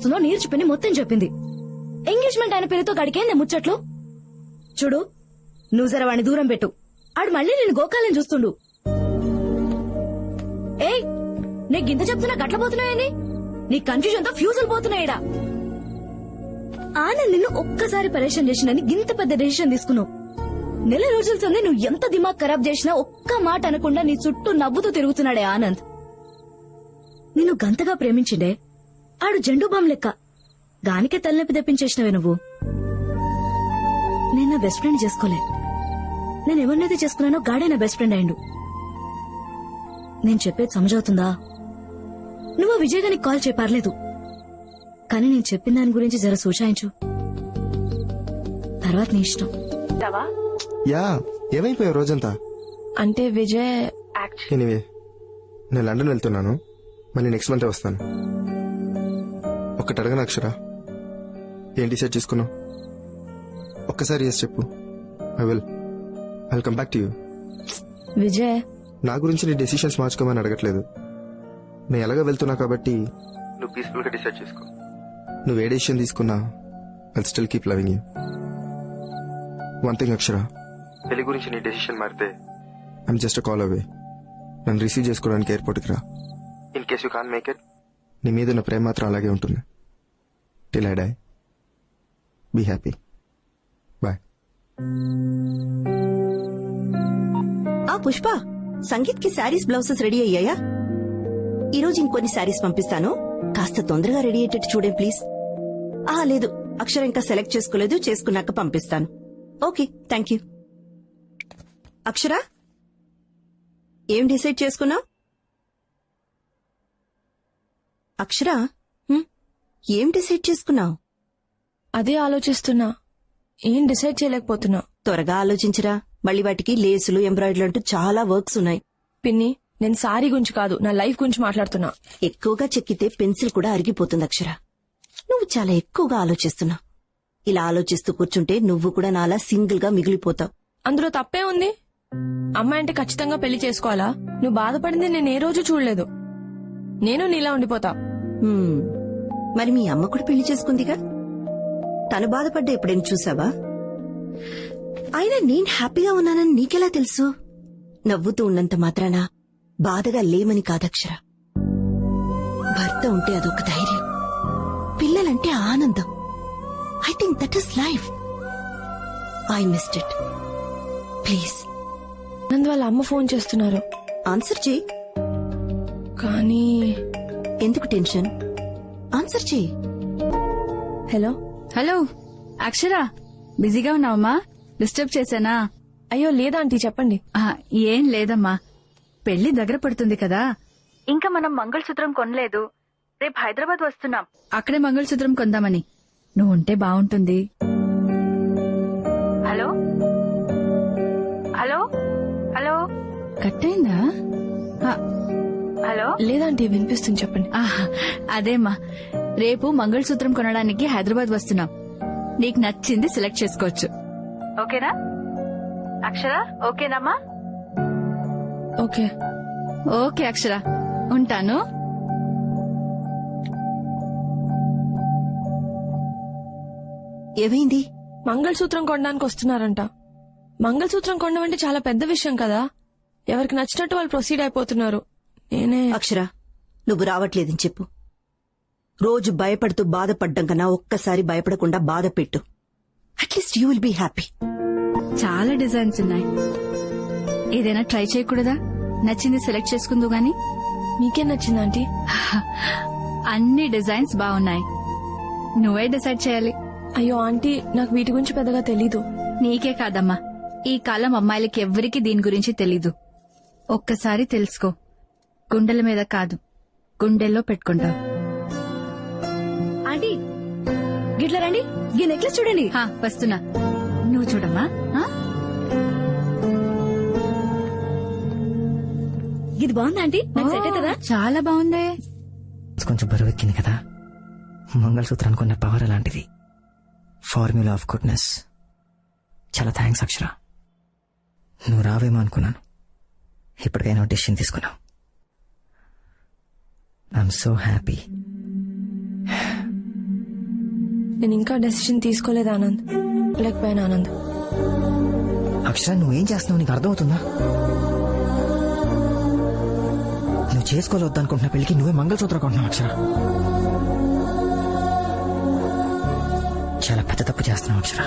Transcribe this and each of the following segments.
చేస్తుందో నేర్చుకుని మొత్తం చెప్పింది. ఎంగేజ్మెంట్ అయిన పేరుతో గడికేంది ముచ్చట్లు? చూడు నువ్వు జర వాణ్ణి దూరం పెట్టు. ఆడు మళ్ళీ నేను గోకాలని చూస్తుండు. ఏయ్ నీ గింత చెప్తున్నా గట్లపోతున్నాయని నీ కన్ఫ్యూజన్తో ఫ్యూజులు పోతున్నాయిడా ఆనంద్ నిన్ను ఒక్కసారి పరేషన్ చేసినని గింత పెద్ద డెసిషన్ తీసుకున్నావు. నెల రోజుల సందే నువ్వు ఎంత దిమాగ్ ఖరాబ్ చేసినా ఒక్క మాట అనకుండా నీ చుట్టూ నవ్వుతూ తిరుగుతున్నాడే ఆనంద్. నిన్ను గంతగా ప్రేమించిండే ఆడు జెండు బామ్ లెక్క. దానికే తలనొప్పి తెప్పించేసినవే నువ్వు. నేను నా బెస్ట్ ఫ్రెండ్ చేసుకోలే. నేను ఎవరినైతే చేసుకున్నానో గాడే నా బెస్ట్ ఫ్రెండ్ అయిండు. నేను చెప్పేది సమజవుతుందా? నువ్వు విజయ్ గారికి కాల్ చేయపర్లేదు కానీ నేను చెప్పిన దాని గురించి జర సూచాయించు. తర్వాత నీ ఇష్టం. యా ఏమైపోయావు రోజంతా? అంటే విజయ్ ఎనివే నేను లండన్ వెళ్తున్నాను. మళ్ళీ నెక్స్ట్ మంత్ వస్తాను. ఒక్కటి అడగను అక్షర? ఏం డిసైడ్ చేసుకున్నావు? ఒక్కసారి ఎస్ చెప్పు. I will I come back to you Vijay. నా గురించి నీ డెసిషన్స్ మార్చుకోమని అడగట్లేదు. నేను ఎలాగో వెళ్తున్నా కాబట్టి నువ్వు పీస్ఫుల్గా డిసైడ్ చేసుకో. నువ్వు ఏ డెసిషన్ తీసుకున్నా I still keep loving you one thing Akshara. పెళ్ళి గురించి నీ డెసిషన్ మారితే ఐమ్ జస్ట్ కాల్ అవే నన్ను రిసీవ్ చేసుకోవడానికి ఎయిర్పోర్ట్కి రా. In case you can make it నీ మీద ఉన్న ప్రేమ మాత్రం అలాగే ఉంటుంది. Till I die. Be happy bye ఆ పుష్ప సంగీత్కి శారీస్ బ్లౌజెస్ రెడీ అయ్యాయా? ఈ రోజు ఇంకొన్ని శారీస్ పంపిస్తాను. కాస్త తొందరగా రెడీ అయ్యేటట్టు చూడండి ప్లీజ్. ఆ లేదు. అక్షర ఇంకా సెలెక్ట్ చేసుకోలేదు. చేసుకున్నాక పంపిస్తాను. Okay thank you. అక్షర ఏం డిసైడ్ చేసుకున్నావు? అక్షర ఏం డిసైడ్ చేసుకున్నావు? అదే ఆలోచిస్తున్నా. ఏం డిసైడ్ చేయలేకపోతున్నా. త్వరగా ఆలోచించరా. మళ్ళీ వాటికి లేసులు ఎంబ్రాయిడరీ అంటూ చాలా వర్క్స్ ఉన్నాయి. పిన్ని నేను సారీ గురించి కాదు నా లైఫ్ గురించి మాట్లాడుతున్నా. ఎక్కువగా చెక్కితే పెన్సిల్ కూడా అరిగిపోతుంది అక్షర. నువ్వు చాలా ఎక్కువగా ఆలోచిస్తున్నావు ఇలా ఆలోచిస్తూ కూర్చుంటే నువ్వు కూడా నాలా సింగిల్గా మిగిలిపోతావు. అందులో తప్పే ఉంది. అమ్మాయి అంటే ఖచ్చితంగా పెళ్ళి చేసుకోవాలా? నువ్వు బాధపడింది నేను ఏ రోజు చూడలేదు. నేను నీలా ఉండిపోతా. మరి మీ అమ్మ కూడా పెళ్ళి చేసుకుందిగా? తను బాధపడ్డా ఎప్పుడైనా చూసావా? అయినా నేను హ్యాపీగా ఉన్నానని నీకెలా తెలుసు? నవ్వుతూ ఉన్నంత మాత్రాన బాధగా లేమని కాదక్షర భర్త ఉంటే అదొక ధైర్యం. పిల్లలంటే ఆనందం. I think that is life. I missed it. Please. Nandu వాళ్ళ అమ్మ ఫోన్ చేస్తున్నారు. ఆన్సర్ చేయి కానీ ఎందుకు టెన్షన్? ఆన్సర్ చేయి హలో హలో అక్షర బిజీగా ఉన్నావమ్మా? డిస్టర్బ్ చేశానా? అయ్యో లేదా ఆంటీ చెప్పండి. ఆ, ఏం లేదమ్మా. పెళ్ళి దగ్గర పడుతుంది కదా. ఇంకా మనం మంగళసూత్రం కొనలేదు. రేపు హైదరాబాద్ వస్తున్నాం. అక్కడే మంగళసూత్రం కొందామని. నువ్వు ఉంటే బాగుంటుంది. హలో హలో హలో కట్టయిందా? ఆ, హలో? లేదంటీ వినిపిస్తుంది చెప్పండి. ఆహా, అదేమ్మా రేపు మంగళసూత్రం కొనడానికి హైదరాబాద్ వస్తున్నాం. నీకు నచ్చింది సెలెక్ట్ చేసుకోవచ్చు. ఓకేనా? అక్షర ఓకేనమ్మా? ఓకే. ఓకే అక్షర. ఉంటాను. ఏమైంది? మంగళసూత్రం కొనడానికి వస్తున్నారంట. మంగళసూత్రం కొనడం అంటే చాలా పెద్ద విషయం కదా. ఎవరికి నచ్చినట్టు వాళ్ళు ప్రొసీడ్ అయిపోతున్నారు. నేనే. అక్షర నువ్వు రావట్లేదని చెప్పు. రోజు భయపడుతూ బాధపడ్డం కన్నా ఒక్కసారి భయపడకుండా బాధ పెట్టు. At least you will be happy చాలా డిజైన్స్ ఉన్నాయి. ఏదైనా ట్రై చేయకూడదా? నచ్చింది సెలెక్ట్ చేసుకుందు గాని? మీకేం నచ్చింది ఆంటీ? అన్ని డిజైన్స్ బాగున్నాయి. నువ్వే డిసైడ్ చేయాలి. అయ్యో ఆంటీ నాకు వీటి గురించి పెద్దగా తెలీదు. నీకే కాదమ్మా. ఈ కాలం అమ్మాయిలకి ఎవ్వరికి దీని గురించి తెలీదు. ఒక్కసారి తెలుసుకో. గుండెల మీద కాదు గుండెల్లో పెట్టుకుంటావు ఆంటీ గిట్ల రండి. ఈ నెక్లెస్ చూడండి. హా, వస్తున్నా. నువ్వు చూడమ్మా. ఆ? ఇది బాగుందా ఆంటీ? నాకు సెట్ అవుతుందా? చాలా బాగుందే. కొంచెం బరువెక్కింది కదా. మంగళసూత్రానికి ఉన్న పవర్ అలాంటిది. ఫార్మ్యులా ఆఫ్ గుడ్నెస్ చాలా థ్యాంక్స్ అక్షర. నువ్వు రావేమో అనుకున్నాను. ఇప్పటికైనా డెసిషన్ తీసుకున్నావు. ఐఎమ్ సో హ్యాపీ నేను ఇంకా డెసిషన్ తీసుకోలేదు ఆనంద్. లేకపోయాను ఆనంద్. అక్షర నువ్వేం చేస్తున్నావు? నీకు అర్థమవుతుందా? నువ్వు చేసుకోలేవద్దనుకుంటున్న పెళ్ళికి నువ్వే మంగళసూత్రం కొంటున్నావు అక్షర. చాలా పెద్ద తప్పు చేస్తున్నావు అక్షర.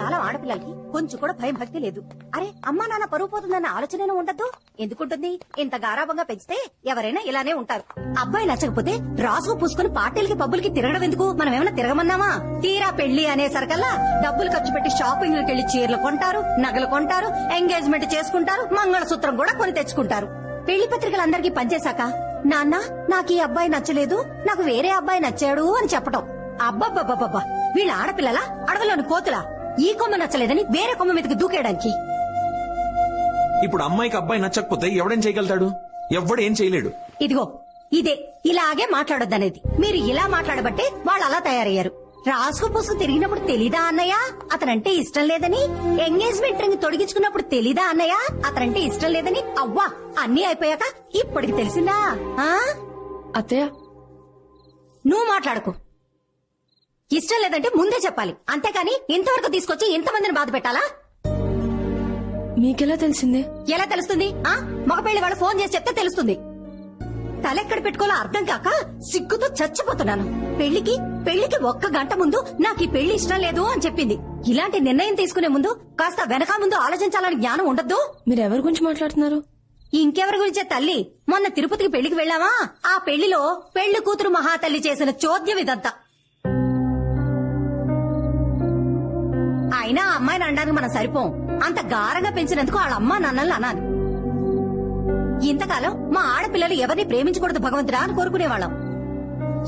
కాలం ఆడపిల్లలకి కొంచెం కూడా భయం భక్తి లేదు. అరే అమ్మా నాన్న పరువు పోతుందన్న ఆలోచన ఉండద్దు? ఎందుకుంటుంది? ఇంత గారాభంగా పెంచితే ఎవరైనా ఇలానే ఉంటారు. అబ్బాయి నచ్చకపోతే రాసుకు పూసుకుని పార్టీలకి పబ్బులకి తిరగడం ఎందుకు? మనం ఏమైనా తిరగమన్నామా? తీరా పెళ్ళి అనేసరికల్లా డబ్బులు ఖర్చు పెట్టి షాపింగ్ వెళ్ళి చీరలు కొంటారు నగలు కొంటారు ఎంగేజ్మెంట్ చేసుకుంటారు మంగళసూత్రం కూడా కొని తెచ్చుకుంటారు. పెళ్ళి పత్రికలందరికీ పనిచేశాక నాన్న నాకు ఈ అబ్బాయి నచ్చలేదు నాకు వేరే అబ్బాయి నచ్చాడు అని చెప్పటం. అబ్బబ్బబ్బబ్బబ్బా. వీళ్ళ ఆడపిల్లల? అడవిలోని కోతులా? ఈ కొమ్మ నచ్చలేదని వేరే కొమ్మ మీదకి దూకేయడానికి. ఇప్పుడు అమ్మాయికి అబ్బాయి నచ్చకపోతే ఎవడేం చేయగలుగుతాడు? ఎవడేం చేయలేడు. ఇదిగో ఇదే. ఇలాగే మాట్లాడొద్దనేది. మీరు ఇలా మాట్లాడబట్టే వాళ్ళు అలా తయారయ్యారు. రాసుకు పూసుకు తిరిగినప్పుడు తెలీదా అన్నయ్య? అతనంటే ఇష్టం లేదని? ఎంగేజ్మెంట్ రింగ్ తొడిగించుకున్నప్పుడు తెలీదా అన్నయ్య? అతనంటే ఇష్టం లేదని? అవ్వా అన్నీ అయిపోయాక ఇప్పటికి తెలిసిందా? ఆ? అత్తయ్య. నువ్వు మాట్లాడకు. ఇష్టం లేదంటే ముందే చెప్పాలి. అంతేకాని ఇంతవరకు తీసుకొచ్చి ఇంతమందిని బాధ పెట్టాలా? మీకెలా తెలిసిందే? ఎలా తెలుస్తుంది? ఆ? మగ పెళ్ళి వాళ్ళు ఫోన్ చేసి చెప్తే తెలుస్తుంది. తలెక్కడ పెట్టుకోవాలో అర్థం కాక సిగ్గుతో చచ్చిపోతున్నాను. పెళ్ళికి పెళ్ళికి ఒక్క గంట ముందు నాకు ఈ పెళ్ళి ఇష్టం లేదు అని చెప్పింది. ఇలాంటి నిర్ణయం తీసుకునే ముందు కాస్త వెనక ముందు ఆలోచించాలని జ్ఞానం ఉండద్దు. మీరు ఎవరి గురించి మాట్లాడుతున్నారు? ఇంకెవరి గురించే తల్లి? మొన్న తిరుపతికి పెళ్ళికి వెళ్ళావా? ఆ పెళ్ళిలో పెళ్ళి కూతురు మహాతల్లి చేసిన చోద్యం ఇదంతా. అయినా ఆ అమ్మాయిని అనడానికి మనం సరిపోం. అంత గారంగా పెంచినందుకు వాళ్ళ అమ్మ నాన్నల్ని అనాలి. ఇంతకాలం మా ఆడపిల్లలు ఎవరిని ప్రేమించకూడదు భగవంతుడా అని కోరుకునేవాళ్ళం.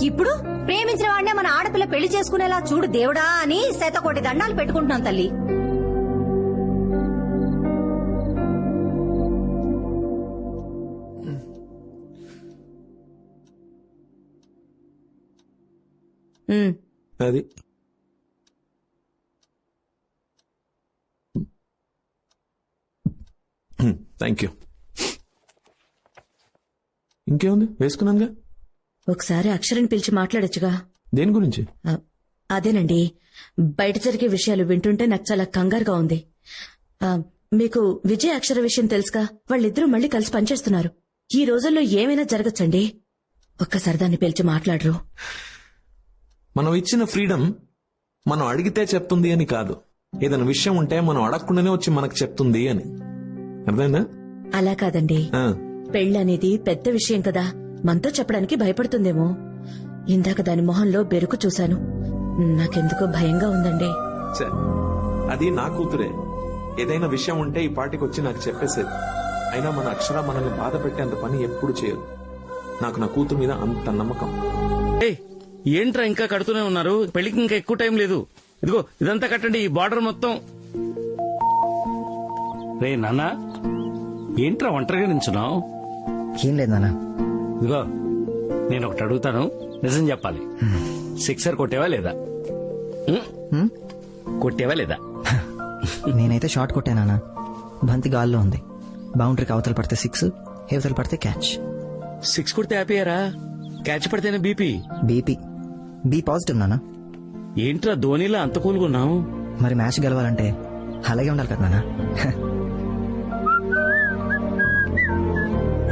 ఇప్పుడు ప్రేమించిన వాడినే మన ఆడపిల్ల పెళ్ళి చేసుకునేలా చూడు దేవుడా అని శతకోటి దండాలు పెట్టుకుంటున్నాం తల్లి. అది. థ్యాంక్ యూ ఇంకేముంది? వేసుకున్నానుగా? ఒకసారి అక్షరని పిలిచి మాట్లాడొచ్చుగా. దేని గురించి? అదేనండి. బయట జరిగే విషయాలు వింటుంటే నాకు చాలా కంగారుగా ఉంది. మీకు విజయ్ అక్షర విషయం తెలుసుగా? వాళ్ళిద్దరూ మళ్ళీ కలిసి పనిచేస్తున్నారు. ఈ రోజుల్లో ఏమైనా జరగచ్చండి? ఒక్కసారి దాన్ని పిలిచి మాట్లాడరు. మనం ఇచ్చిన ఫ్రీడమ్ మనం అడిగితే చెప్తుంది అని కాదు. ఏదైనా విషయం ఉంటే మనం అడగకుండానే వచ్చి మనకు చెప్తుంది అని. అర్థమైందా? అలా కాదండి. ఆ, పెళ్ళనేది పెద్ద విషయం కదా. మనతో చెప్పడానికి భయపడుతుందేమో. ఇందాక దాని మొహంలో బెరుకు చూశాను. నాకెందుకో భయంగా ఉందండి. ఛే, అది నా కూతురే. ఏదైనా విషయం ఉంటే ఈ పాటికి వచ్చి నాకు చెప్పేసేది. అయినా మన అక్షర మనల్ని బాధ పెట్టేంత పని ఎప్పుడు చేయదు. నాకు నా కూతురు మీద అంత నమ్మకం. ఏయ్, ఏంట్రా ఇంకా కడుతూనే ఉన్నారు? పెళ్ళికి ఇంకా ఎక్కువ టైం లేదు. ఇదిగో ఇదంతా కట్టండి ఈ బార్డర్ మొత్తం. రే నాన్న ఏంట్రా ఒంటరిగా నించున్నావు ఏం లేదు నాన్న. ఇదిగో నేను ఒకటి అడుగుతాను. నిజం చెప్పాలి. సిక్సర్ కొట్టేవా లేదా? కొట్టేవా లేదా? నేనైతే షార్ట్ కొట్టానా బంతి గాల్లో ఉంది. బౌండరీకి అవతల పడితే సిక్స్ హేవతల పడితే క్యాచ్. సిక్స్ కొడితే ఆపేయరా క్యాచ్ పడితేనే బీపీ. బీపీ. బీ పాజిటివ్ నాన్న. ఏంట్రా ధోనిలా అంత కూలుగున్నావు మరి మ్యాచ్ గెలవాలంటే అలాగే ఉండాలి కదా నాన్న.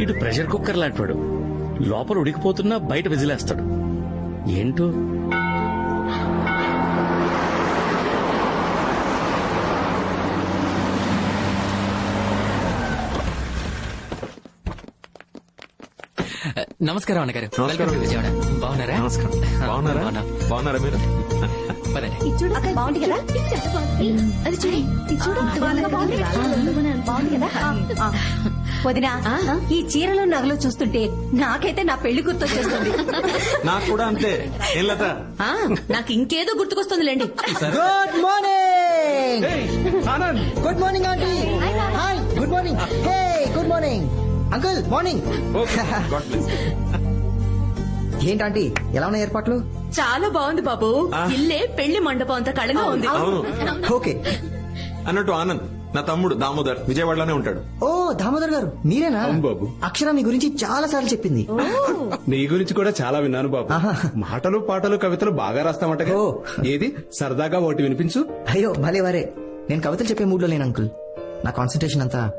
ఇటు ప్రెషర్ కుక్కర్ లాంటివాడు. లోపల ఉడికిపోతున్నా బయట విజిలేస్తాడు. ఏంటో? నమస్కారం అన్నగారు. నమస్కారం. Welcome to Vijayawada. బాగున్నారా? నమస్కారం. బాగున్నారా? బాగున్నా. బాగున్నారా మీరు? పదండి. కదా? అది చూడు. బాగుంది కదా? వదినా ఈ చీరలు నగలు చూస్తుంటే నాకైతే నా పెళ్ళి గుర్తొచ్చేస్తుంది. నాకు కూడా అంతే. నాకు ఇంకేదో గుర్తుకొస్తుందిలేండి good morning good morning aunty hi good morning hey good morning uncle morning God bless. ఏంటి ఆంటీ ఎలా ఉన్నాయి ఏర్పాట్లు? చాలా బాగుంది బాబు. ఇల్లే పెళ్ళి మండపం అంత కళగా ఉంది. అవును. ఓకే అన్నట్టు ఆనంద్. నా తమ్ముడు దామోదర్ విజయవాడలోనే ఉంటాడు. ఓ దామోదర్ గారు మీరేనా? బాబు. అక్షర మీ గురించి చాలా సార్లు చెప్పింది. నీ గురించి కూడా చాలా విన్నాను బాబు. మాటలు పాటలు కవితలు బాగా రాస్తామట ఓ. ఏది? సరదాగా ఒకటి వినిపించు. అయ్యో భలే వరే. నేను కవితలు చెప్పే మూడ్లో లేను అంకుల్ నా కాన్సన్ట్రేషన్ అంతా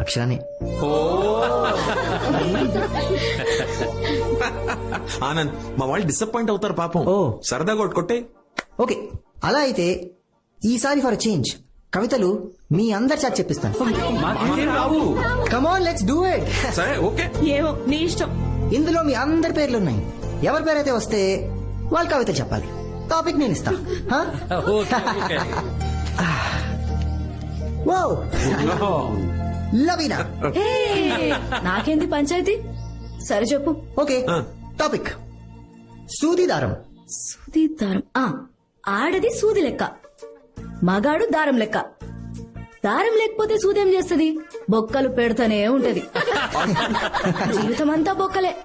అక్షరానే. ఆనంద్ మా వాళ్ళు డిసప్పాయింట్ అవుతారు పాపం. ఓ. సరదాగా ఒకటి కొట్టే. ఓకే. అలా అయితే ఈసారి ఫర్ చేంజ్ కవితలు మీ అందరి చేత చెప్పిస్తాను. Come on let's do it సరే ఓకే. ఏమో నీ ఇష్టం. ఇందులో మీ అందరి పేర్లు ఉన్నాయి. ఎవరి పేరైతే వస్తే వాళ్ళ కవిత చెప్పాలి. టాపిక్ నేను ఇస్తా. హా? వావ్ లవీనా నాకేంది పంచాయతీ? సరే చెప్పు. ఓకే టాపిక్ సూది దారం. సూది దారం. ఆ ఆడది సూది లెక్క. మగాడు దారం లెక్క. దారం లేకపోతే సూదేం చేస్తది? బొక్కలు పెడతానే ఉంటది. జీవితం అంతా బొక్కలే.